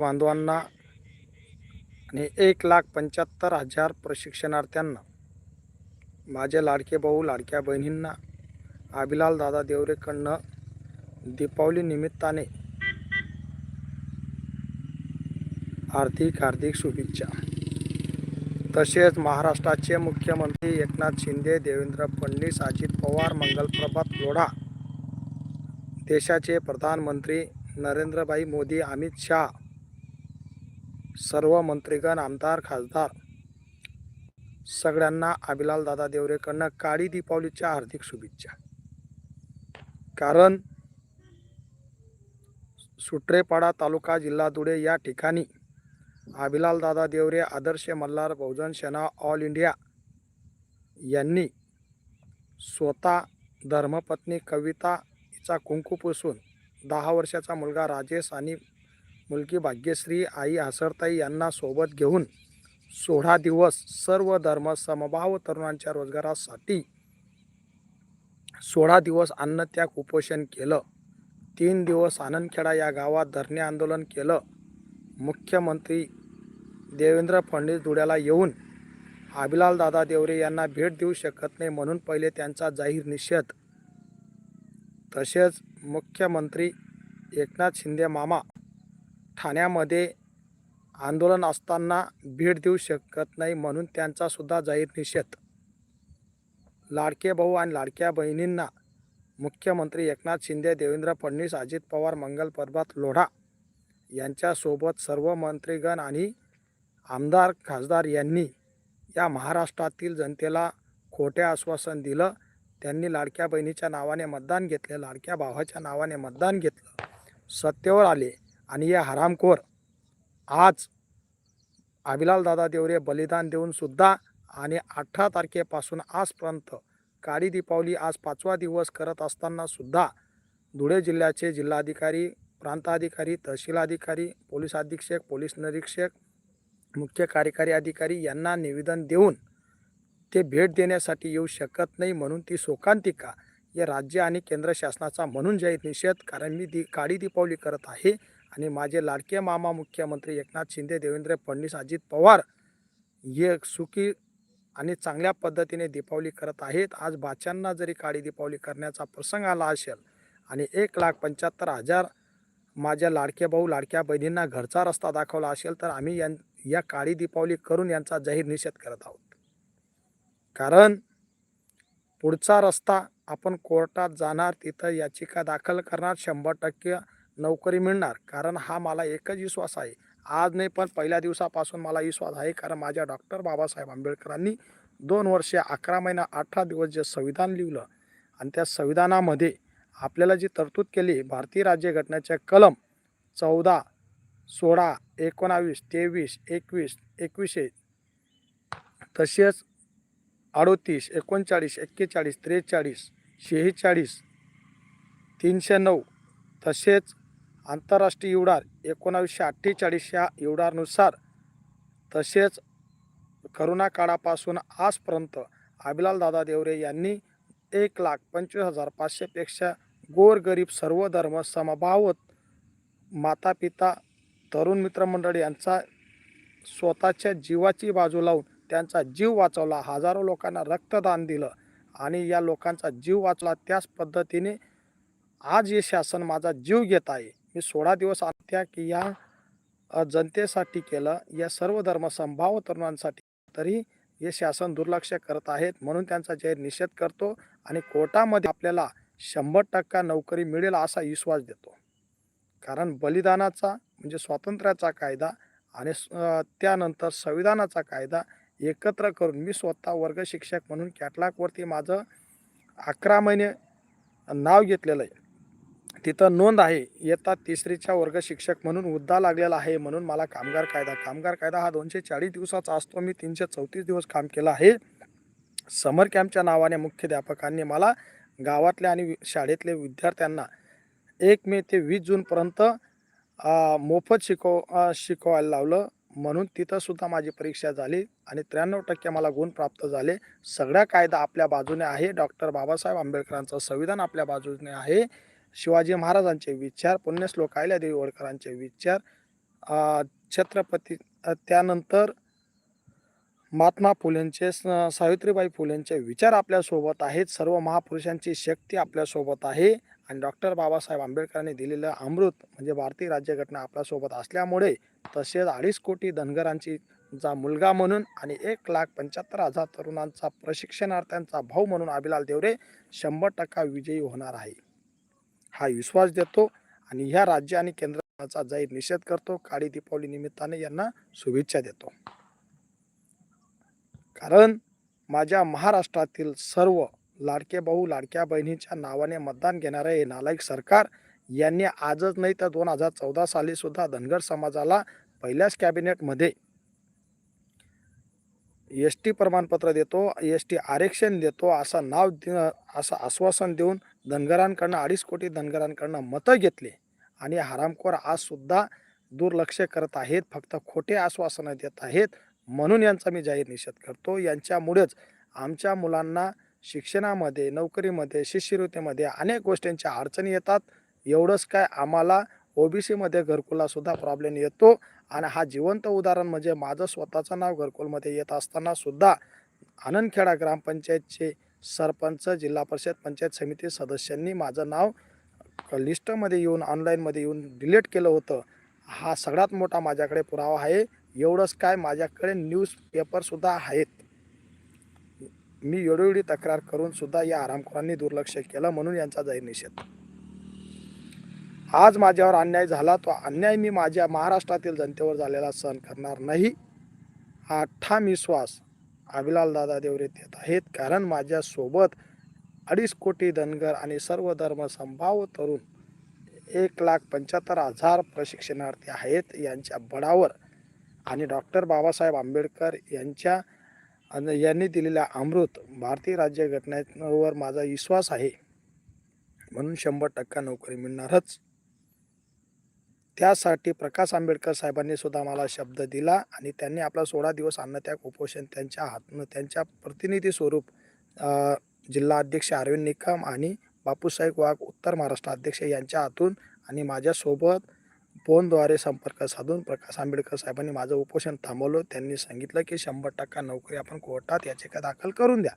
बांधवांना आणि एक लाख पंच्याहत्तर हजार प्रशिक्षणार्थ्यांना माझे लाडके भाऊ लाडक्या बहिणींना अभिलाल दादा देवरेकडनं दीपावली निमित्ताने आर्थिक हार्दिक शुभेच्छा. तसेच महाराष्ट्राचे मुख्यमंत्री एकनाथ शिंदे देवेंद्र फडणवीस अजित पवार मंगलप्रभात लोढा देशाचे प्रधानमंत्री नरेंद्रभाई मोदी अमित शहा सर्व मंत्रीगण आमदार खासदार सगळ्यांना अभिलाल दादा देवरेकडनं काळी दीपावलीच्या हार्दिक शुभेच्छा. कारण सुट्रेपाडा तालुका जिल्हा धुळे या ठिकाणी अभिलाल दादा देवरे आदर्श मल्हार बहुजन सेना ऑल इंडिया यांनी स्वतः धर्मपत्नी कविता हिचा कुंकू पुसून दहा वर्षाचा मुलगा राजेश आणि मुलगी भाग्यश्री आई आसरताई यांना सोबत घेऊन सोळा दिवस सर्व धर्म समभाव तरुणांच्या रोजगारासाठी सोळा दिवस अन्नत्याग उपोषण केलं. तीन दिवस आनंदखेडा या गावात धरणे आंदोलन केलं. मुख्यमंत्री देवेंद्र फडणवीस धुळ्याला येऊन अभिलाल दादा देवरे यांना भेट देऊ शकत नाही म्हणून पहिले त्यांचा जाहीर निषेध. तसेच मुख्यमंत्री एकनाथ शिंदे मामा ठाण्यामध्ये आंदोलन असताना भेट देऊ शकत नाही म्हणून त्यांचासुद्धा जाहीर निषेध. लाडके भाऊ आणि लाडक्या बहिणींना मुख्यमंत्री एकनाथ शिंदे देवेंद्र फडणवीस अजित पवार मंगल प्रभात लोढा यांच्यासोबत सर्व मंत्रीगण आणि आमदार खासदार यांनी या महाराष्ट्रातील जनतेला खोटे आश्वासन दिलं. त्यांनी लाडक्या बहिणीच्या नावाने मतदान घेतलं लाडक्या भावाच्या नावाने मतदान घेतलं. सत्तेवर आले. आणि या हरामखोर आज अभिलाल दादा देवरे बलिदान देऊन सुद्धा आणि अठरा तारखेपासून आजपर्यंत काळी दीपावली आज पाचवा दिवस करत असतानासुद्धा धुळे जिल्ह्याचे जिल्हाधिकारी प्रांताधिकारी तहसील अधिकारी पोलीस अधीक्षक पोलीस निरीक्षक मुख्य कार्यकारी अधिकारी यांना निवेदन देऊन ते भेट देण्यासाठी येऊ शकत नाही म्हणून ती शोकांतिका या राज्य आणि केंद्र शासनाचा म्हणून जाहीर निषेध कारण मी दी काळी दीपावली करत आहे. आणि माझे लाडके मामा मुख्यमंत्री एकनाथ शिंदे देवेंद्र फडणवीस अजित पवार हे सुखी आणि चांगल्या पद्धतीने दीपावली करत आहेत. आज बाच्यांना जरी काळी दीपावली करण्याचा प्रसंग आला असेल आणि एक लाख पंच्याहत्तर हजार माझ्या लाडके भाऊ लाडक्या बहिणींना घरचा रस्ता दाखवला असेल तर आम्ही यां या काळी दीपावली करून यांचा जाहीर निषेध करत आहोत. कारण पुढचा रस्ता आपण कोर्टात जाणार तिथं याचिका दाखल करणार शंभर टक्के नोकरी मिळणार. कारण हा मला एकच विश्वास आहे. आज नाही पण पहिल्या दिवसापासून मला विश्वास आहे. कारण माझ्या डॉक्टर बाबासाहेब आंबेडकरांनी दोन वर्षे अकरा महिना अठरा दिवस जे संविधान लिहिलं आणि त्या संविधानामध्ये आपल्याला जी तरतूद केली भारतीय राज्यघटनेचे कलम चौदा सोळा एकोणावीस तेवीस एकवीस एकवीसशे तसेच अडोतीस एकोणचाळीस एक्केचाळीस त्रेचाळीस शेहेचाळीस तीनशे नऊ तसेच आंतरराष्ट्रीय युडार एकोणावीसशे अठ्ठेचाळीस या युडारनुसार तसेच करोना काळापासून आजपर्यंत आबिलाल दादा देवरे यांनी एक लाख पंचवीस हजार पाचशेपेक्षा गोरगरीब सर्व धर्म समभावत माता पिता तरुण मित्रमंडळ यांचा स्वतःच्या जीवाची बाजू लावून त्यांचा जीव वाचवला. हजारो लोकांना रक्तदान दिलं आणि या लोकांचा जीव वाचला त्याच पद्धतीने आज हे शासन माझा जीव घेत आहे. मी सोळा दिवस आत्या की या जनतेसाठी केलं या सर्व धर्मसंभाव तरुणांसाठी तरी हे शासन दुर्लक्ष करत आहेत म्हणून त्यांचा जाहीर निषेध करतो आणि कोर्टामध्ये आपल्याला शंभर टक्का नोकरी मिळेल असा विश्वास देतो. कारण बलिदानाचा म्हणजे स्वातंत्र्याचा कायदा आणि त्यानंतर संविधानाचा कायदा एकत्र करून मी स्वतः वर्ग शिक्षक म्हणून कॅटलॉगवरती माझं अकरा महिने नाव घेतलेलं आहे. तिथं नोंद आहे. इयत्ता तिसरीच्या वर्ग शिक्षक म्हणून उद्दा लागलेला आहे म्हणून मला कामगार कायदा कामगार कायदा हा दोनशे चाळीस दिवसाचा असतो. मी तीनशे चौतीस दिवस काम केलं आहे. समर कॅम्पच्या नावाने मुख्याध्यापकांनी मला गावातल्या आणि वि- शाळेतल्या विद्यार्थ्यांना एक मे ते वीस जूनपर्यंत मोफत शिकव शिकवायला लावलं म्हणून तिथंसुद्धा माझी परीक्षा झाली आणि त्र्याण्णव टक्के मला गुण प्राप्त झाले. सगळा कायदा आपल्या बाजूने आहे. डॉक्टर बाबासाहेब आंबेडकरांचं संविधान आपल्या बाजूने आहे. शिवाजी महाराजांचे विचार पुण्यश्लोक अहिल्यादेवी होळकरांचे विचार छत्रपती त्यानंतर महात्मा फुलेंचे स सावित्रीबाई फुलेंचे विचार आपल्यासोबत आहेत. सर्व महापुरुषांची शक्ती आपल्यासोबत आहे. आणि डॉक्टर बाबासाहेब आंबेडकरांनी दिलेलं अमृत म्हणजे भारतीय राज्यघटना आपल्यासोबत असल्यामुळे तसेच अडीच कोटी धनगरांची चा मुलगा म्हणून आणि एक लाख पंच्याहत्तर हजार तरुणांचा प्रशिक्षणार्थ्यांचा भाऊ म्हणून अभिलाल देवरे शंभर टक्का विजयी होणार आहे. हा विश्वास देतो आणि ह्या राज्य आणि केंद्राचा जाहीर निषेध करतो. काळी दीपावली निमित्ताने यांना शुभेच्छा देतो. कारण माझ्या महाराष्ट्रातील सर्व लाडके भाऊ लाडक्या बहिणीच्या नावाने मतदान घेणारे हे नालायक सरकार यांनी आजच नाही तर दोन हजार चौदा साली सुद्धा धनगर समाजाला पहिल्याच कॅबिनेटमध्ये एस टी प्रमाणपत्र देतो एस टी आरक्षण देतो असं नाव दे- असं आश्वासन देऊन धनगरांकडनं अडीच कोटी धनगरांकडनं मतं घेतले. आणि हरामखोर आजसुद्धा दुर्लक्ष करत आहेत. फक्त खोटे आश्वासनं देत आहेत. म्हणून यांचा मी जाहीर निषेध करतो. यांच्यामुळेच आमच्या मुलांना शिक्षणामध्ये नोकरीमध्ये शिष्यवृत्तीमध्ये अनेक गोष्टींच्या अडचणी येतात. एवढंच काय आम्हाला ओबीसीमध्ये घरकुलासुद्धा प्रॉब्लेम येतो. आणि हा जिवंत उदाहरण म्हणजे माझं स्वतःचं नाव घरकुलमध्ये येत असताना सुद्धा आनंदखेडा ग्रामपंचायतचे सरपंच जिल्हा परिषद पंचायत समिती सदस्यांनी माझं नाव लिस्टमध्ये येऊन ऑनलाईनमध्ये येऊन डिलीट केलं होतं. हा सगळ्यात मोठा माझ्याकडे पुरावा आहे. एवढंच काय माझ्याकडे न्यूजपेपरसुद्धा आहेत. मी एवढी तक्रार करून सुद्धा या आरामखोरांनी दुर्लक्ष केलं म्हणून यांचा जाहीर निषेध आज माझ्यावर अन्याय झाला तो अन्याय मी माझ्या महाराष्ट्रातील जनतेवर झालेला सहन करणार नाही. हा ठाम विश्वास अभिलाल दादा देवरे देत आहेत. कारण माझ्यासोबत अडीच कोटी धनगर आणि सर्व धर्म संभाव तरुण एक लाख पंच्याहत्तर हजार प्रशिक्षणार्थी आहेत. यांच्या बळावर आणि डॉक्टर बाबासाहेब आंबेडकर यांच्या यांनी दिलेल्या अमृत भारतीय राज्यघटनेवर माझा विश्वास आहे. म्हणून शंभर टक्का नोकरी मिळणारच. त्यासाठी प्रकाश आंबेडकर साहेबांनी सुद्धा मला शब्द दिला आणि त्यांनी आपला सोळा दिवस अन्नत्याग उपोषण त्यांच्या हातनं त्यांच्या प्रतिनिधी स्वरूप जिल्हा अध्यक्ष अरविंद निकम आणि बापूसाहेब वाघ उत्तर महाराष्ट्र अध्यक्ष यांच्या हातून आणि माझ्यासोबत फोनद्वारे संपर्क साधून प्रकाश आंबेडकर साहेबांनी माझं उपोषण थांबवलं. त्यांनी सांगितलं की शंभर टक्का नोकरी आपण कोर्टात याचिका दाखल करून द्या.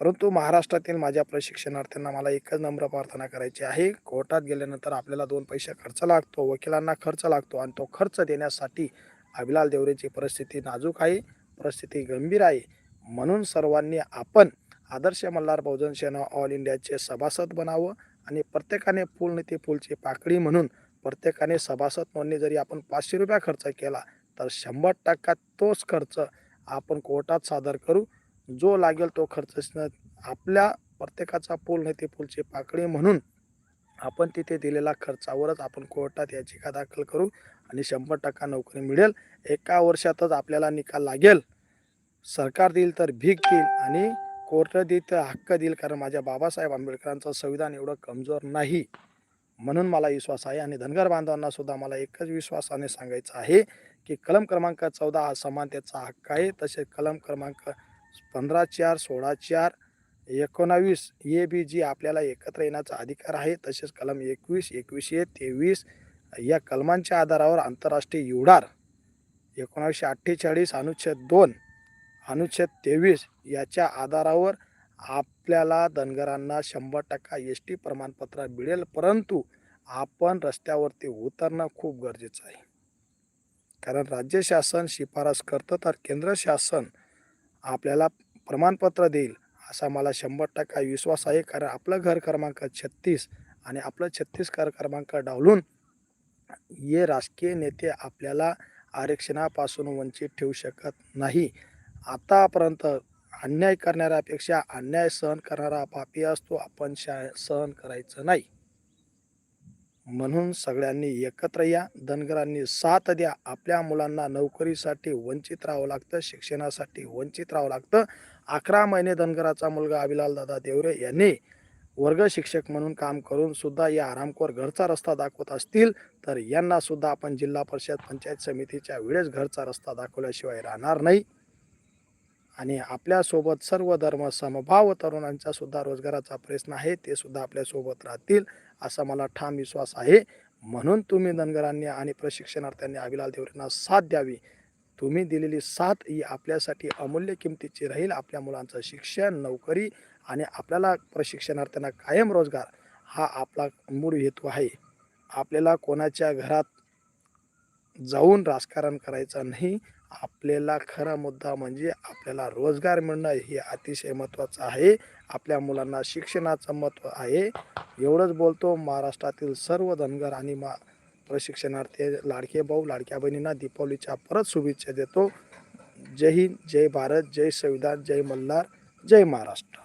परंतु महाराष्ट्रातील माझ्या प्रशिक्षणार्थ्यांना मला एकच नम्र प्रार्थना करायची आहे. कोर्टात गेल्यानंतर आपल्याला दोन पैसे खर्च लागतो वकिलांना खर्च लागतो आणि तो खर्च देण्यासाठी अभिलाल देवरेची परिस्थिती नाजूक आहे परिस्थिती गंभीर आहे. म्हणून सर्वांनी आपण आदर्श मल्हार बहुजन सेना ऑल इंडियाचे सभासद बनावं आणि प्रत्येकाने फुल ते फुलची पाकळी म्हणून प्रत्येकाने सभासद नोंदणी जरी आपण पाचशे रुपया खर्च केला तर शंभर टक्का तोच खर्च आपण कोर्टात सादर करू. जो लागेल तो खर्च आपल्या प्रत्येकाचा पूल नाही ते पूलची पाकळी म्हणून आपण तिथे दिलेला खर्चावरच आपण कोर्टात याचिका दाखल करू आणि शंभर टक्का नोकरी मिळेल. एका वर्षातच आपल्याला निकाल लागेल. सरकार देईल तर भीक देईल आणि कोर्ट देईल तर हक्क देईल कारण माझ्या बाबासाहेब आंबेडकरांचं संविधान एवढं कमजोर नाही. म्हणून मला विश्वास आहे आणि धनगर बांधवांना सुद्धा मला एकच विश्वासाने सांगायचं आहे की कलम क्रमांक चौदा हा समानतेचा हक्क आहे. तसेच कलम क्रमांक पंधरा चार सोळा चार एकोणावीस ए बी जी आपल्याला एकत्र येण्याचा अधिकार आहे. तसेच कलम एकवीस एकवीसशे तेवीस या कलमांच्या आधारावर आंतरराष्ट्रीय युडार एकोणावीसशे अठ्ठेचाळीस अनुच्छेद दोन अनुच्छेद तेवीस याच्या आधारावर आपल्याला धनगरांना शंभर टक्का एस टी प्रमाणपत्र मिळेल. परंतु आपण रस्त्यावरती उतरणं खूप गरजेचं आहे. कारण राज्य शासन शिफारस करतं तर केंद्र शासन आपल्याला प्रमाणपत्र देईल असा मला शंभर टक्का विश्वास आहे. कारण आपलं घर क्रमांक छत्तीस आणि आपलं छत्तीस घर क्रमांक डावलून हे राजकीय नेते आपल्याला आरक्षणापासून वंचित ठेवू शकत नाही. आतापर्यंत अन्याय करणाऱ्यापेक्षा अन्याय सहन करणारा पापी असतो. आपण शा सहन करायचं नाही. म्हणून सगळ्यांनी एकत्र या. धनगरांनी साथ द्या. आपल्या मुलांना नोकरीसाठी वंचित राहावं लागतं. शिक्षणासाठी वंचित राहावं लागतं. अकरा महिने धनगराचा मुलगा अभिलाल दादा देवरे यांनी वर्ग शिक्षक म्हणून काम करून सुद्धा या आरामखोर घरचा रस्ता दाखवत असतील तर यांना सुद्धा आपण जिल्हा परिषद पंचायत समितीच्या वेळेस घरचा रस्ता दाखवल्याशिवाय राहणार नाही. आणि आपल्यासोबत सर्व धर्म समभाव तरुणांचा सुद्धा रोजगाराचा प्रश्न आहे. ते सुद्धा आपल्यासोबत राहतील. असा मला ठाम विश्वास आहे. म्हणून तुम्ही धनगरांनी आणि प्रशिक्षणार्थ्यांनी अभिलाल देवरेंना साथ द्यावी. तुम्ही दिलेली साथ ही आपल्यासाठी अमूल्य किमतीची राहील. आपल्या मुलांचं शिक्षण नोकरी आणि आपल्याला प्रशिक्षणार्थ्यांना कायम रोजगार हा आपला मूळ हेतू आहे. आपल्याला कोणाच्या घरात जाऊन राजकारण करायचं नाही. आपल्याला खरा मुद्दा म्हणजे आपल्याला रोजगार मिळणं हे अतिशय महत्त्वाचं आहे. आपल्या मुलांना शिक्षणाचं महत्त्व आहे. एवढंच बोलतो महाराष्ट्रातील सर्व धनगर आणि मा प्रशिक्षणार्थी लाडके भाऊ लाडक्या बहिणींना दीपावलीच्या परत शुभेच्छा देतो. जय हिंद जय भारत जय संविधान जय मल्हार जय महाराष्ट्र.